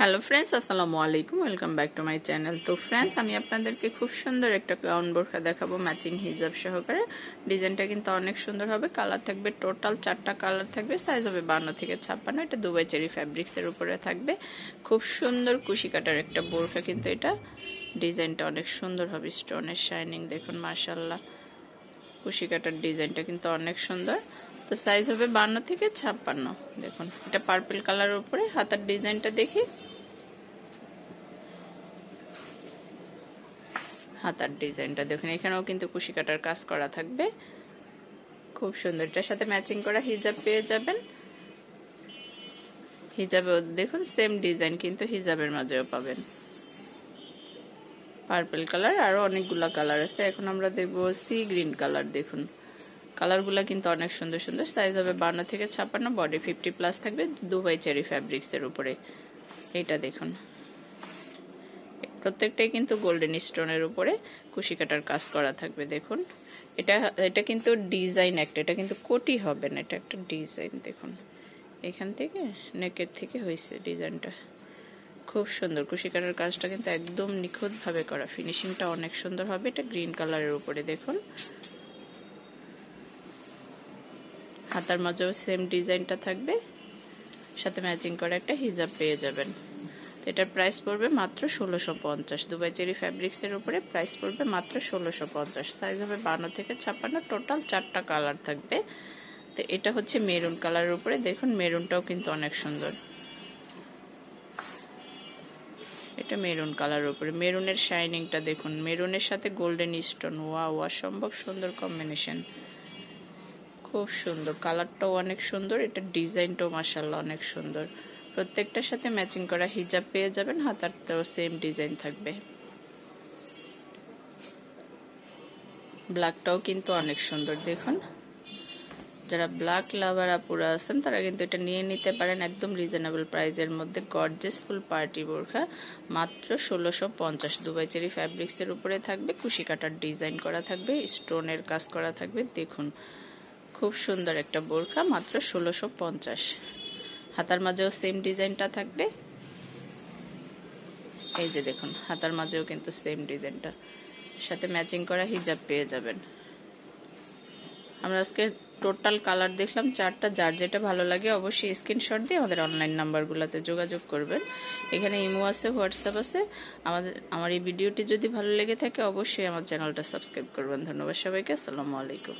Hello friends আসসালামু আলাইকুম welcome back to my channel তো ফ্রেন্ডস আমি আপনাদেরকে খুব সুন্দর একটা গাউন বোরখা দেখাবো ম্যাচিং হিজাব সহকারে। ডিজাইনটা কিন্তু অনেক সুন্দর হবে। কালার থাকবে টোটাল চারটা কালার থাকবে। সাইজ হবে বান্ন থেকে ছাপ্পান্ন। এটা দুবাই চেরি ফ্যাব্রিক্সের উপরে থাকবে। খুব সুন্দর কুশি কাটার একটা বোরখা কিন্তু এটা। ডিজাইনটা অনেক সুন্দর হবে। স্টোনের শাইনিং দেখুন মার্শাল্লাহ কুশি কাটার ডিজাইনটা কিন্তু অনেক সুন্দর। তো সাইজ হবে বান্ন থেকে ছাপ্পান্ন। দেখুন, এটা পার্পল কালার উপরে, হাতার ডিজাইনটা দেখি। হাতার ডিজাইনটা দেখুন, এখানেও কিন্তু কুশি কাটার কাজ করা থাকবে। খুব সুন্দর, এটার সাথে ম্যাচিং করা হিজাব পেয়ে যাবেন। হিজাবে দেখুন সেম ডিজাইন কিন্তু হিজাবের মাঝেও পাবেন। পার্পল কালার আরও অনেকগুলো কালার আছে। এখন আমরা দেখব সি গ্রিন কালার দেখুন। কালারগুলো কিন্তু অনেক সুন্দর সুন্দর সাইজ হবে বান্ন থেকে ছাপান্ন বডি ফিফটি প্লাস থাকবে দুবাই চেরি ফ্যাব্রিক্সের উপরে। এইটা দেখুন। প্রত্যেকটাই কিন্তু গোল্ডেন স্টোনের উপরে কুশি কাটার কাজ করা থাকবে, দেখুন। এটা এটা কিন্তু ডিজাইন একটা, এটা কিন্তু কোটি হবে না, এটা একটা ডিজাইন দেখুন। এখান থেকে নেকের থেকে হয়েছে ডিজাইনটা খুব সুন্দর কুশি কাটার কাজটা কিন্তু একদম নিখুঁতভাবে করা। ফিনিশিংটা অনেক সুন্দর হবে, এটা গ্রিন কালারের উপরে, দেখুন। হাতার মাঝেও সেম ডিজাইনটা থাকবে, সাথে ম্যাচিং করা একটা হিজাব পেয়ে যাবেন। এটার প্রাইস পড়বে মাত্র ষোলোশো পঞ্চাশ। দুবাই চেরি ফ্যাব্রিক্সের উপরে প্রাইস পড়বে মাত্র ষোলোশো পঞ্চাশ। সাইজ হবে বান্ন থেকে ছাপ্পান্ন টোটাল চারটা কালার থাকবে। তো এটা হচ্ছে মেরুন কালারের উপরে। দেখুন মেরুনটাও কিন্তু অনেক সুন্দর। এটা মেরুন কালারের উপরে। মেরুনের শাইনিংটা দেখুন। মেরুনের সাথে গোল্ডেন স্টোন ওয়া ওয়া সম্ভব সুন্দর কম্বিনেশন খুব সুন্দর। কালারটাও অনেক সুন্দর, এটা ডিজাইনটাও মাসাল্লাহ অনেক সুন্দর। প্রত্যেকটার সাথে ম্যাচিং করা হিজাব পেয়ে যাবেন, হাতারটাও সেম ডিজাইন থাকবে। ব্ল্যাকটাও কিন্তু অনেক সুন্দর, দেখুন। যারা ব্ল্যাক লাভার আপুরা আছেন, তারা কিন্তু এটা নিয়ে নিতে পারেন একদম রিজনেবল প্রাইজের মধ্যে। গর্জেস ফুল পার্টি বোরখা, মাত্র ষোলোশো পঞ্চাশ। দুবাই চেরি ফ্যাব্রিক্সের উপরে থাকবে কুশি কাটার ডিজাইন করা থাকবে, স্টোনের কাজ করা থাকবে, দেখুন। খুব সুন্দর একটা বোরখা, মাত্র ষোলোশো পঞ্চাশ। হাতার মাঝেও সেম ডিজাইনটা থাকবে। এই যে দেখুন, হাতার মাঝেও কিন্তু সেম ডিজাইনটা সাথে ম্যাচিং করা হিজাব পেয়ে যাবেন। আমরা আজকে টোটাল কালার দেখলাম, চারটা, যার যেটা ভালো লাগে অবশ্যই স্ক্রিনশট দিয়ে আমাদের অনলাইন নাম্বারগুলোতে যোগাযোগ করবেন। এখানে ইমো আছে হোয়াটসঅ্যাপ আছে। আমাদের, আমার এই ভিডিওটি যদি ভালো লেগে থাকে, অবশ্যই আমার চ্যানেলটা সাবস্ক্রাইব করবেন। ধন্যবাদ সবাইকে, আসসালামু আলাইকুম।